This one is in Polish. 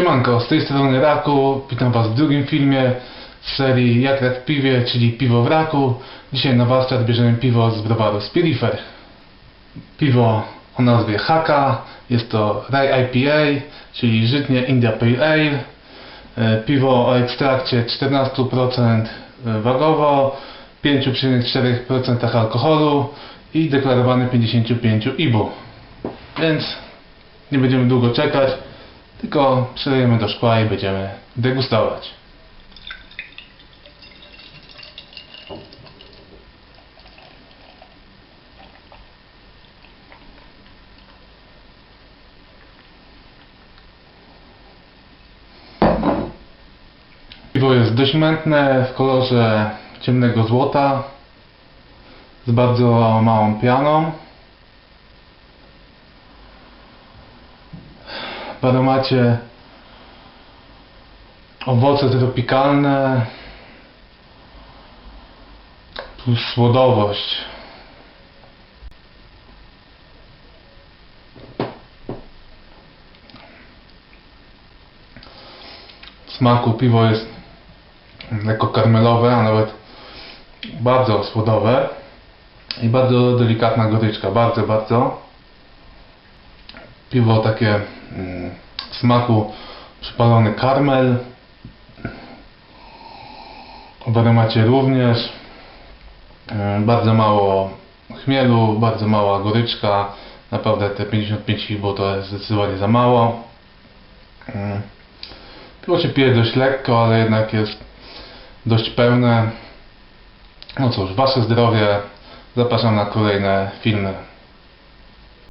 Siemanko, z tej strony Raku, witam Was w drugim filmie serii Jak rak piwie, czyli piwo w raku. Dzisiaj na warsztat bierzemy piwo z browaru Spirifer. Piwo o nazwie Haka, jest to Rye IPA, czyli żytnie India Pale Ale. E, Piwo o ekstrakcie 14% wagowo, 5,4% alkoholu i deklarowany 55 IBU. Więc nie będziemy długo czekać, tylko przelejemy do szkła i będziemy degustować. Piwo jest dość mętne w kolorze ciemnego złota z bardzo małą pianą. W aromacie owoce tropikalne plus słodowość. W smaku piwo jest lekko karmelowe, a nawet bardzo słodowe i bardzo delikatna goryczka, bardzo, bardzo piwo takie w smaku przypalony karmel. W aromacie również. Mm, bardzo mało chmielu, bardzo mała goryczka. Naprawdę te 55 bo to jest zdecydowanie za mało. Mm, piwo się pije dość lekko, ale jednak jest dość pełne. No cóż, wasze zdrowie. Zapraszam na kolejne filmy